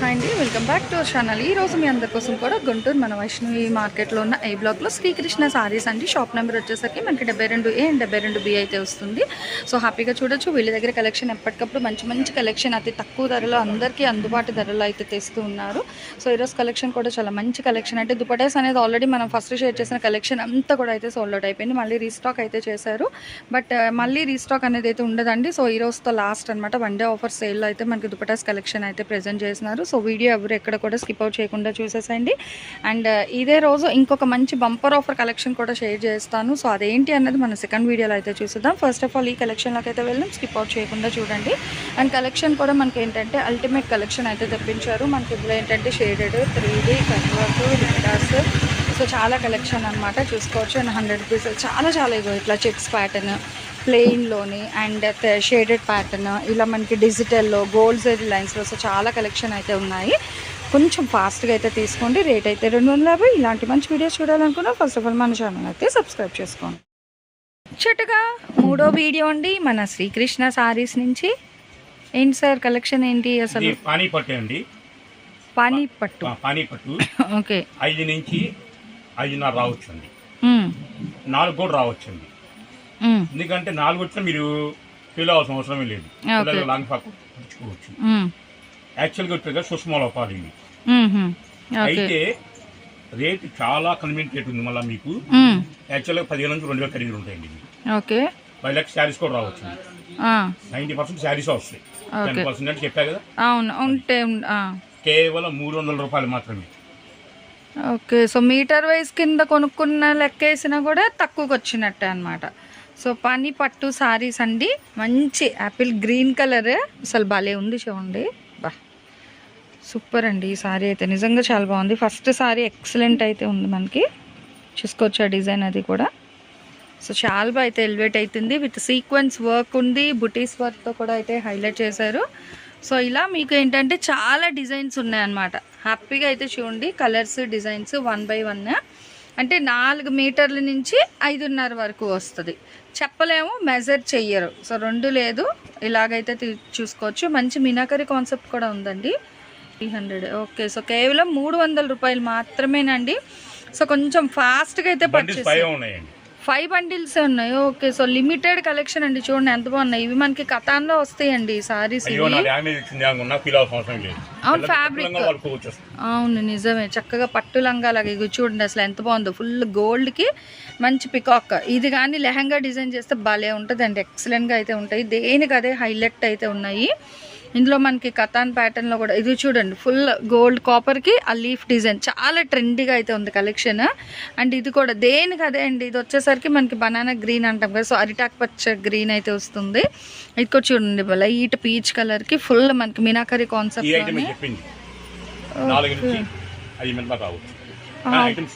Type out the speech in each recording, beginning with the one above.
Hi అండి welcome back to our channel ఈ రోజు మీ అందరి కోసం కూడా గుంటూరు మన వైష్ణవి మార్కెట్లో ఉన్న ఏ బ్లాక్లో శ్రీకృష్ణ సారీస్ అండి. షాప్ నెంబర్ వచ్చేసరికి మనకి డెబ్బై రెండు ఏ అండ్ డెబ్బై రెండు బి అయితే వస్తుంది. సో హ్యాపీగా చూడొచ్చు. వీళ్ళ దగ్గర కలెక్షన్ ఎప్పటికప్పుడు మంచి మంచి కలెక్షన్ అతి తక్కువ ధరలో అందరికీ అందుబాటు ధరలో అయితే తెస్తూ ఉన్నారు. సో ఈరోజు కలెక్షన్ కూడా చాలా మంచి కలెక్షన్ అంటే దుపటాస్ అనేది ఆల్రెడీ మనం ఫస్ట్ షేర్ చేసిన కలెక్షన్ అంతా కూడా అయితే సోల్డ్ అవుట్ అయిపోయింది. మళ్ళీ రీస్టాక్ అయితే చేశారు. బట్ uh, మళ్ళీ రీస్టాక్ అనేది అయితే ఉండదండి. సో ఈ రోజుతో లాస్ట్ అనమాట వన్ డే ఆఫర్ సేల్లో అయితే మనకి దుపటాస్ కలెక్షన్ అయితే ప్రెజెంట్ చేస్తున్నారు. సో వీడియో ఎవరు ఎక్కడ కూడా స్కిప్ అవుట్ చేయకుండా చూసేసండి అండ్ uh, ఇదే రోజు ఇంకొక మంచి బంపర్ ఆఫర్ కలెక్షన్ కూడా షేర్ చేస్తాను. సో అదేంటి అన్నది మన సెకండ్ వీడియోలో అయితే చూసేద్దాం. ఫస్ట్ ఆఫ్ ఆల్ ఈ కలెక్షన్లోకి అయితే వెళ్ళాం స్కిప్ అవుట్ చేయకుండా చూడండి. అండ్ కలెక్షన్ కూడా మనకి ఏంటంటే అల్టిమేట్ కలెక్షన్ అయితే తెప్పించారు. మనకి ఇందులో ఏంటంటే షేడెడ్ త్రీ డీ కన్వర్ట్ లిండాస్ సో చాలా కలెక్షన్ అనమాట చూసుకోవచ్చు. అండ్ హండ్రెడ్ రూపీస్ చాలా చాలా ఇగో ఇట్లా చెక్స్ ప్యాటర్న్ ప్లెయిన్లోని అండ్ షేడెడ్ ప్యాటర్న్ ఇలా మనకి డిజిటల్లో గోల్డ్ జరీ లైన్స్లో సో చాలా కలెక్షన్ అయితే ఉన్నాయి. కొంచెం ఫాస్ట్గా అయితే తీసుకోండి. రేట్ అయితే రెండు వందల యాభై. ఇలాంటి మంచి వీడియోస్ చూడాలనుకున్నా ఫస్ట్ ఆఫ్ ఆల్ మన ఛానల్ అయితే సబ్స్క్రైబ్ చేసుకోండి. చెట్టుగా మూడో వీడియో అండి. మన శ్రీకృష్ణ సారీస్ నుంచి. ఏంటి సార్ కలెక్షన్ ఏంటి అసలు? పానీపట్టు అండి. పానీ పట్టు ఆ, పానీపట్టు. ఓకే. ఐదు నుంచి ఐదున్నర రావచ్చు అండి నాలుగు కూడా రావచ్చు అండి ఎందుకంటే నాలుగు వచ్చినా మీరు ఫీల్ అవ్వాల్సిన అవసరమే లేదు. పిల్లలు లాంగ్ ఫ్రాక్ కుట్టించుకోవచ్చు ఉమ్, యాక్చువల్గా వచ్చేగా సుష్మా లోపాలు ఇవి అయితే రేట్ చాలా కన్వీనియంట్ రేట్ ఉంది మళ్ళీ మీకు. యాక్చువల్గా పదివేల నుంచి రెండు వేల ఖరీదులు ఉంటాయండి ఓకే. ఫైవ్ ల్యాక్స్ శారీస్ కూడా రావచ్చు నైంటీ పర్సెంట్ శారీస్ వస్తాయి. టెన్ పర్సెంట్ అంటే చెప్పా కదా? అవును ఉంటే. కేవలం మూడు వందల రూపాయలు మాత్రమే. ఓకే. సో మీటర్ వైజ్ కింద కొనుక్కున్న లెక్క వేసినా కూడా తక్కువకి వచ్చినట్టే అనమాట సో పని పట్టు సారీస్ అండి. మంచి యాపిల్ గ్రీన్ కలర్ అసలు భలే ఉంది చూడండి. బా. సూపర్ అండి ఈ సారీ అయితే. నిజంగా చాలా బాగుంది. ఫస్ట్ సారీ ఎక్సలెంట్ అయితే ఉంది మనకి. చూసుకోవచ్చు ఆ డిజైన్ అది కూడా. సో చాలా బాగా అయితే ఎలివేట్ అవుతుంది విత్ సీక్వెన్స్ వర్క్ ఉంది. బుటీస్ వర్క్తో కూడా అయితే హైలైట్ చేశారు. సో ఇలా మీకు ఏంటంటే చాలా డిజైన్స్ ఉన్నాయన్నమాట. హ్యాపీగా అయితే చూడండి. Colours designs one by one అంటే నాలుగు మీటర్ల నుంచి ఐదున్నర వరకు వస్తుంది. చెప్పలేము మెజర్ చెయ్యరు. సో రెండు లేదు. ఇలాగైతే చూసుకోవచ్చు. మంచి మినాకరి కాన్సెప్ట్ కూడా ఉందండి. Three hundred. ఓకే. సో కేవలం మూడు వందల రూపాయలు మాత్రమేనండి. సో కొంచెం ఫాస్ట్గా అయితే పర్చేస్ ఫైవ్ బండిల్స్ ఉన్నాయి. ఓకే సో లిమిటెడ్ కలెక్షన్ అండి చూడండి ఎంత బాగున్నాయి. ఇవి మనకి కథాన్లో వస్తాయండి సారీస్ అవును, అసలు. అవును నిజమే. చక్కగా పట్టు లంగా లాగా ఇవి చూడండి అసలు ఎంత బాగుందో. ఫుల్ గోల్డ్కి మంచి పికాక్ ఇది కానీ లెహంగా డిజైన్ చేస్తే భలే ఉంటుంది అండి ఎక్సలెంట్గా అయితే ఉంటాయి. దేనికి అదే హైలైట్ అయితే ఉన్నాయి. ఇందులో మనకి కథాన్ ప్యాటర్న్లో కూడా ఇది చూడండి ఫుల్ గోల్డ్ కాపర్కి ఆ లీఫ్ డిజైన్ చాలా ట్రెండీగా అయితే ఉంది కలెక్షన్ అండ్ ఇది కూడా దేనికి అదే అండి? ఇది వచ్చేసరికి మనకి బనానా గ్రీన్ అంటాం కదా సో అరిటాక్ పచ్చ గ్రీన్ అయితే వస్తుంది. ఇది కూడా చూడండి లైట్ పీచ్ కలర్కి ఫుల్ మనకి మీనాకరి కాన్సెప్ట్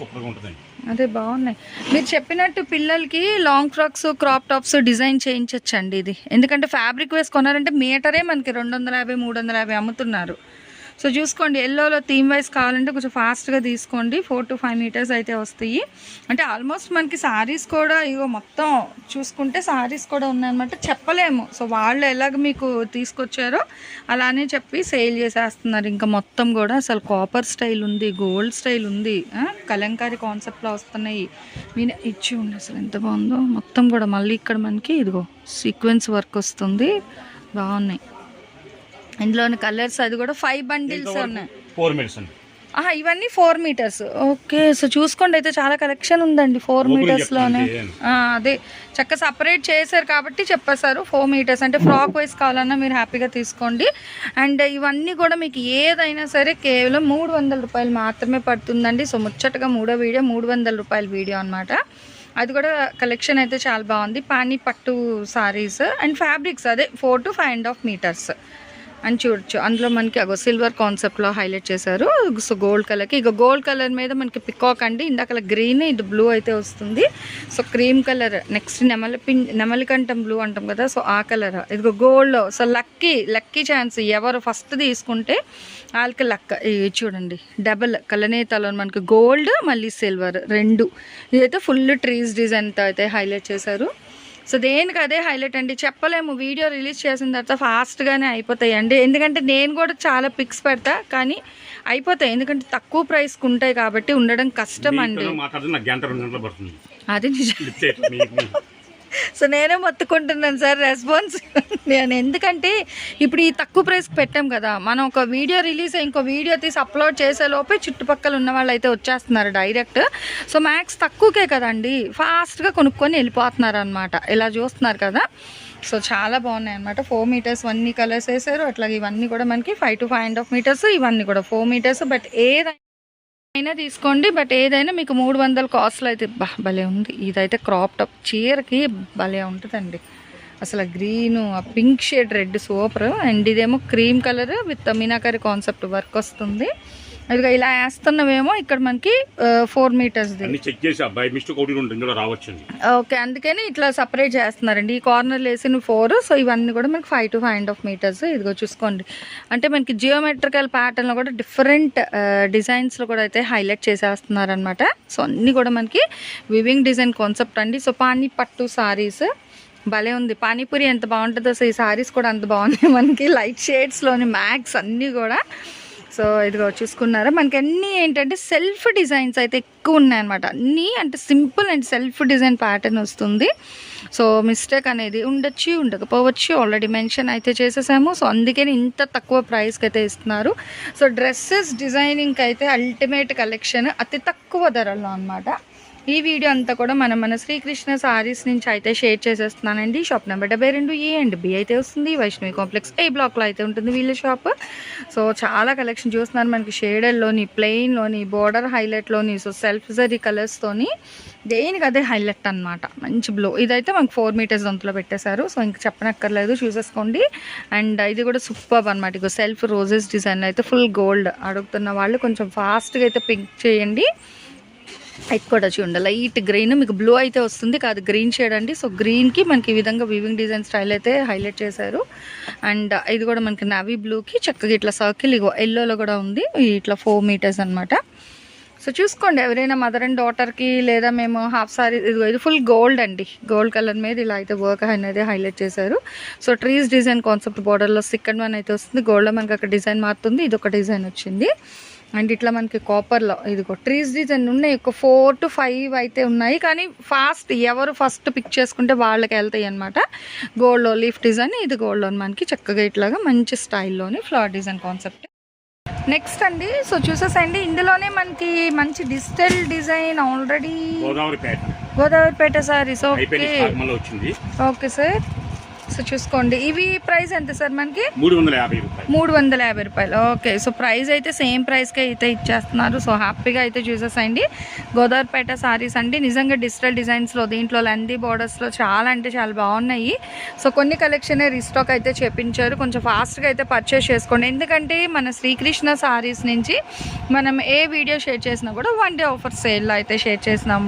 సూపర్గా ఉంటుందండి. అదే బాగున్నాయి. మీరు చెప్పినట్టు పిల్లలకి long frocks crop tops design చేయించచ్చండి ఇది. ఎందుకంటే ఫ్యాబ్రిక్ వేసి కొనారంటే మీటరే మనకి రెండు వందల యాభై మూడు వందల యాభై అమ్ముతున్నారు. సో చూసుకోండి ఎల్లోలో థీమ్ వైజ్ కావాలంటే కొంచెం ఫాస్ట్గా తీసుకోండి. ఫోర్ టు ఫైవ్ మీటర్స్ అయితే వస్తాయి. అంటే ఆల్మోస్ట్ మనకి శారీస్ కూడా ఇగో మొత్తం చూసుకుంటే సారీస్ కూడా ఉన్నాయన్నమాట. చెప్పలేము. సో వాళ్ళు ఎలాగ మీకు తీసుకొచ్చారో అలానే చెప్పి సేల్ చేసేస్తున్నారు. ఇంకా మొత్తం కూడా అసలు కాపర్ స్టైల్ ఉంది గోల్డ్ స్టైల్ ఉంది. కలంకారీ కాన్సెప్ట్లో వస్తున్నాయి. మీన ఇచ్చి ఉంది అసలు ఎంత బాగుందో. మొత్తం కూడా మళ్ళీ ఇక్కడ మనకి ఇదిగో సీక్వెన్స్ వర్క్ వస్తుంది. బాగున్నాయి. ఇందులోని కలర్స్ అది కూడా ఫైవ్ బండిల్స్ ఉన్నాయి. ఫోర్ అండి. ఆహా, ఇవన్నీ ఫోర్ మీటర్స్ ఓకే సో చూసుకోండి అయితే చాలా కలెక్షన్ ఉందండి ఫోర్ మీటర్స్లోనే అదే. చక్క సపరేట్ చేశారు కాబట్టి చెప్పేశారు ఫోర్ మీటర్స్ అంటే ఫ్రాక్ వైస్ కావాలన్నా మీరు హ్యాపీగా తీసుకోండి. అండ్ ఇవన్నీ కూడా మీకు ఏదైనా సరే కేవలం మూడు వందల రూపాయలు మాత్రమే పడుతుందండి. సో ముచ్చటగా మూడో వీడియో మూడు వందల రూపాయల వీడియో అనమాట అది కూడా కలెక్షన్ అయితే చాలా బాగుంది. పానీ పట్టు సారీస్ అండ్ ఫ్యాబ్రిక్స్ అదే four to five and half metres అని చూడొచ్చు అందులో మనకి అగో సిల్వర్ కాన్సెప్ట్లో హైలైట్ చేశారు. సో గోల్డ్ కలర్కి ఇక గోల్డ్ కలర్ మీద మనకి పికాక్ అండి. ఇందాక గ్రీన్ ఇది బ్లూ అయితే వస్తుంది. సో క్రీమ్ కలర్ నెక్స్ట్ నెమలి పిం నెమలికంఠం బ్లూ అంటాం కదా. సో ఆ కలర్ ఇదిగో gold so lucky lucky chance ఎవరు ఫస్ట్ తీసుకుంటే వాళ్ళకి లక్క ఇవి చూడండి. డబల్ కలనేతలో మనకి గోల్డ్ మళ్ళీ సిల్వర్ రెండు. ఇదైతే ఫుల్ ట్రీస్ డిజైన్తో అయితే హైలైట్ చేశారు. సో దేనికి అదే హైలైట్ అండి. చెప్పలేము. వీడియో రిలీజ్ చేసిన తర్వాత ఫాస్ట్గానే అయిపోతాయి అండి ఎందుకంటే నేను కూడా చాలా పిక్స్ పెడతా కానీ అయిపోతాయి. ఎందుకంటే తక్కువ ప్రైస్కి ఉంటాయి కాబట్టి ఉండడం కష్టం అండి. అది నిజం. సో నేనే మొత్తుకుంటున్నాను సార్ రెస్పాన్స్. నేను ఎందుకంటే ఇప్పుడు ఈ తక్కువ ప్రైస్కి పెట్టాం కదా మనం ఒక వీడియో రిలీజ్ అయ్యి ఇంకో వీడియో తీసి అప్లోడ్ చేసే లోపే చుట్టుపక్కల ఉన్న వాళ్ళు అయితే వచ్చేస్తున్నారు డైరెక్ట్. సో మ్యాక్స్ తక్కువకే కదండి ఫాస్ట్గా కొనుక్కొని వెళ్ళిపోతున్నారు అనమాట ఇలా చూస్తున్నారు కదా. సో చాలా బాగున్నాయి అనమాట ఫోర్ మీటర్స్ అన్ని కలర్స్ వేసారు. అట్లాగే ఇవన్నీ కూడా మనకి five to five and half metres ఇవన్నీ కూడా ఫోర్ మీటర్స్. బట్ ఏదైనా అయినా తీసుకోండి బట్ ఏదైనా మీకు మూడు వందల కాస్ట్లో అయితే బా భలే ఉంది. ఇదైతే క్రాప్ టాప్. చీరకి భలే ఉంటుందండి. అసలు గ్రీన్ ఆ pink shade red super. And ఇదేమో cream colour with meenakari concept work వస్తుంది. ఇదిగో ఇలా వేస్తున్నవేమో ఇక్కడ మనకి ఫోర్ మీటర్స్ది అన్ని చెక్ చేసి బై మిస్టేక్ ఒకటి రెండు ఇందులో రావచ్చండి. ఓకే అందుకని ఇట్లా సపరేట్ చేస్తున్నారండి. ఈ కార్నర్ వేసిన ఫోర్ సో ఇవన్నీ కూడా మనకి five to five and half metres ఇదిగో చూసుకోండి. అంటే మనకి జియోమెట్రికల్ ప్యాటర్న్లో కూడా డిఫరెంట్ డిజైన్స్లో కూడా అయితే హైలైట్ చేసేస్తున్నారనమాట సో అన్నీ కూడా మనకి వివింగ్ డిజైన్ కాన్సెప్ట్ అండి. సో పానీ పట్టు సారీస్ భలే ఉంది. పానీపూరి ఎంత బాగుంటుందో సో ఈ సారీస్ కూడా అంత బాగున్నాయి. మనకి లైట్ షేడ్స్లోని మ్యాక్స్ అన్నీ కూడా సో ఇదిగో చూసుకున్నారా? మనకి అన్నీ ఏంటంటే సెల్ఫ్ డిజైన్స్ అయితే ఎక్కువ ఉన్నాయన్నమాట. అన్నీ అంటే simple and self design pattern వస్తుంది. సో మిస్టేక్ అనేది ఉండొచ్చు ఉండకపోవచ్చు. ఆల్రెడీ మెన్షన్ అయితే చేసేసాము. సో అందుకని ఇంత తక్కువ ప్రైస్కి అయితే ఇస్తున్నారు. సో డ్రెస్సెస్ డిజైనింగ్కి అయితే అల్టిమేట్ కలెక్షన్ అతి తక్కువ ధరల్లో అనమాట ఈ వీడియో అంతా కూడా మనం మన శ్రీకృష్ణ సారీస్ నుంచి అయితే షేర్ చేసేస్తున్నానండి. షాప్ నెంబర్ డెబ్బై రెండు ఏ అండ్ బి అయితే వస్తుంది. వైష్ణవి కాంప్లెక్స్ ఏ బ్లాక్లో అయితే ఉంటుంది వీళ్ళ షాప్ సో చాలా కలెక్షన్ చూస్తున్నారు మనకి షేడర్లోని ప్లెయిన్లోని బోర్డర్ హైలైట్లోని సో సెల్ఫ్ జరీ కలర్స్తోని దేనికి అదే హైలైట్ అన్నమాట. మంచి బ్లో ఇదైతే మనకు ఫోర్ మీటర్స్ దొంతలో పెట్టేశారు. సో ఇంక చెప్పనక్కర్లేదు చూసేసుకోండి. అండ్ ఇది కూడా సూపర్ అనమాట ఇక సెల్ఫ్ రోజెస్ డిజైన్ అయితే ఫుల్ గోల్డ్ అడుగుతున్న వాళ్ళు కొంచెం ఫాస్ట్గా అయితే పింక్ చేయండి. కూడా చూడండి. లైట్ గ్రీన్ మీకు బ్లూ అయితే వస్తుంది. కాదు గ్రీన్ షేడ్ అండి. సో గ్రీన్కి మనకి ఈ విధంగా వివింగ్ డిజైన్ స్టైల్ అయితే హైలైట్ చేశారు. అండ్ uh, ఇది కూడా మనకి నవీ బ్లూకి చక్కగా ఇట్లా సర్కిల్ ఇగో ఎల్లోలో కూడా ఉంది. ఇట్లా ఫోర్ మీటర్స్ అనమాట సో చూసుకోండి. ఎవరైనా మదర్ అండ్ డాటర్కి లేదా మేము హాఫ్ సారీ ఇది ఇది ఫుల్ గోల్డ్ అండి. గోల్డ్ కలర్ మీద ఇలా అయితే వర్క్ అనేది హైలైట్ చేశారు. సో ట్రీస్ డిజైన్ కాన్సెప్ట్ బోర్డర్లో సెకండ్ వన్ అయితే వస్తుంది. గోల్డ్లో మనకి అక్కడ డిజైన్ మారుతుంది. ఇది ఒక డిజైన్ వచ్చింది. అండ్ ఇట్లా మనకి కాపర్లో ఇదిగో ట్రీస్ డిజైన్ ఉన్నాయి. ఒక ఫోర్ టు ఫైవ్ అయితే ఉన్నాయి. కానీ ఫాస్ట్ ఎవరు ఫస్ట్ పిక్ చేసుకుంటే వాళ్ళకి వెళ్తాయి అనమాట గోల్డ్లో లీఫ్ డిజైన్ ఇది గోల్డ్లో మనకి చక్కగా ఇట్లాగా మంచి స్టైల్లోని ఫ్లవర్ డిజైన్ కాన్సెప్ట్ నెక్స్ట్ అండి సో చూసేసండి. ఇందులోనే మనకి మంచి డిజిటల్ డిజైన్ ఆల్రెడీ గోదావరి పేట Godavaripeta saris okay okay sir so చూసుకోండి. ఇవి ప్రైస్ ఎంత సార్ మనకి? మూడు వందల యాభై రూపాయలు. మూడు వందల యాభై రూపాయలు. ఓకే. సో ప్రైస్ అయితే సేమ్ ప్రైస్కే అయితే ఇచ్చేస్తున్నారు. సో హ్యాపీగా అయితే చూసేసండి గోదావరిపేట సారీస్ అండి. నిజంగా డిజిటల్ డిజైన్స్లో దీంట్లో లెందీ బోర్డర్స్లో చాలా అంటే చాలా బాగున్నాయి. సో కొన్ని కలెక్షన్ రీస్టాక్ అయితే చేపించారు. కొంచెం ఫాస్ట్గా అయితే పర్చేస్ చేసుకోండి. ఎందుకంటే మన శ్రీకృష్ణ సారీస్ నుంచి మనం ఏ వీడియో షేర్ చేసినా కూడా వన్ డే ఆఫర్ సేల్లో అయితే షేర్ చేసినాం.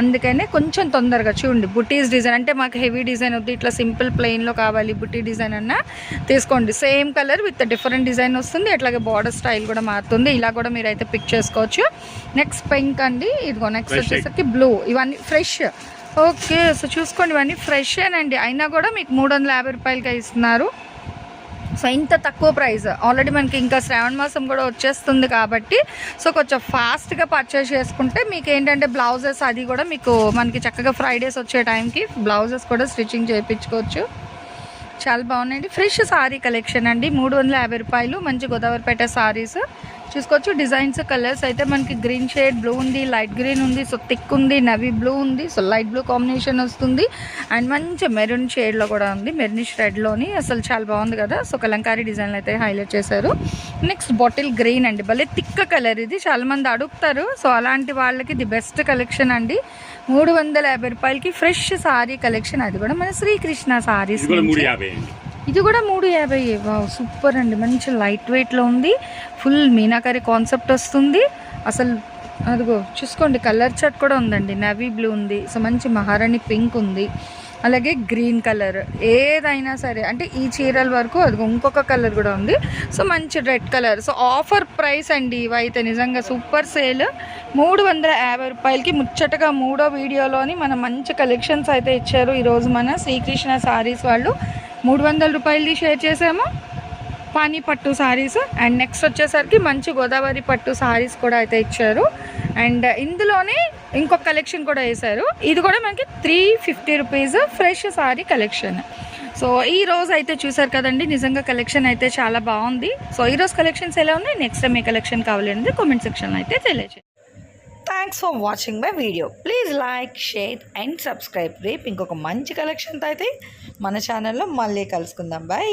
అందుకనే కొంచెం తొందరగా చూడండి. బుటీస్ డిజైన్ అంటే మాకు హెవీ డిజైన్ వద్దు. ఇట్లా సింపుల్ ప్లెయిన్లో కావాలి బుటీ డిజైన్ అన్న తీసుకోండి. Same colour with different design వస్తుంది. అట్లాగే బార్డర్ స్టైల్ కూడా మారుతుంది. ఇలా కూడా మీరు అయితే పిక్ చేసుకోవచ్చు. నెక్స్ట్ పింక్ అండి. ఇదిగో నెక్స్ట్ వచ్చేసరికి బ్లూ. ఇవన్నీ ఫ్రెష్. ఓకే సో చూసుకోండి. ఇవన్నీ ఫ్రెష్ అండి అయినా కూడా మీకు మూడు వందల యాభై రూపాయలకి ఇస్తున్నారు. సో ఇంత తక్కువ ప్రైస్. ఆల్రెడీ మనకి ఇంకా శ్రావణ మాసం కూడా వచ్చేస్తుంది కాబట్టి సో కొంచెం ఫాస్ట్గా పర్చేస్ చేసుకుంటే మీకు ఏంటంటే బ్లౌజెస్ అది కూడా మీకు మనకి చక్కగా ఫ్రైడేస్ వచ్చే టైంకి బ్లౌజెస్ కూడా స్టిచ్చింగ్ చేయించుకోవచ్చు. చాలా బాగున్నాయండి. ఫ్రెష్ సారీ కలెక్షన్ అండి. మూడు వందల యాభై రూపాయలు. మంచి గోదావరిపేట సారీస్. చూసుకోవచ్చు డిజైన్స్ కలర్స్. అయితే మనకి గ్రీన్ షేడ్ బ్లూ ఉంది లైట్ గ్రీన్ ఉంది సో థిక్ ఉంది నవీ బ్లూ ఉంది సో లైట్ బ్లూ కాంబినేషన్ వస్తుంది. అండ్ మంచి మెరూన్ షేడ్లో కూడా ఉంది. మెరూనిష్ రెడ్లోని అసలు చాలా బాగుంది కదా. సో కలంకారీ డిజైన్లు అయితే హైలైట్ చేశారు. నెక్స్ట్ బాటిల్ గ్రీన్ అండి. భలే థిక్ కలర్ ఇది. చాలామంది అడుగుతారు. సో అలాంటి వాళ్ళకి ది బెస్ట్ కలెక్షన్ అండి. మూడు వందల యాభై రూపాయలకి ఫ్రెష్ సారీ కలెక్షన్. అది కూడా మన శ్రీకృష్ణ సారీస్ ఇది కూడా మూడు యాభై సూపర్ అండి. మంచి లైట్ వెయిట్లో ఉంది. ఫుల్ మీనాకరి కాన్సెప్ట్ వస్తుంది. అసలు అదిగో చూసుకోండి కలర్ చార్ట్ కూడా ఉందండి. నవీ బ్లూ ఉంది. సో మంచి మహారాణి పింక్ ఉంది. అలాగే గ్రీన్ కలర్ ఏదైనా సరే అంటే ఈ చీరల వరకు అది ఇంకొక కలర్ కూడా ఉంది. సో మంచి red colour. So offer price అండి ఇవైతే నిజంగా సూపర్ సేల్. మూడు వందల యాభై రూపాయలకి ముచ్చటగా మూడో వీడియోలోని మన మంచి కలెక్షన్స్ అయితే ఇచ్చారు. ఈరోజు మన శ్రీకృష్ణ సారీస్ వాళ్ళు మూడు వందల రూపాయలది షేర్ చేసాము పానీ పట్టు సారీస్ అండ్ నెక్స్ట్ వచ్చేసరికి మంచి గోదావరి పట్టు సారీస్ కూడా అయితే ఇచ్చారు. అండ్ ఇందులోనే ఇంకొక కలెక్షన్ కూడా వేశారు. ఇది కూడా మనకి three fifty rupees fresh sari collection. So ఈ రోజు అయితే చూసారు కదండి నిజంగా కలెక్షన్ అయితే చాలా బాగుంది. సో ఈ రోజు కలెక్షన్స్ ఎలా ఉన్నాయి? నెక్స్ట్ టైం ఏ కలెక్షన్ కావాలి కామెంట్ సెక్షన్లో అయితే తెలియజేయండి thanks for watching my video please like share and subscribe రేపు ఇంకొక మంచి కలెక్షన్తో అయితే మన ఛానల్లో మళ్ళీ కలుసుకుందాం. బాయ్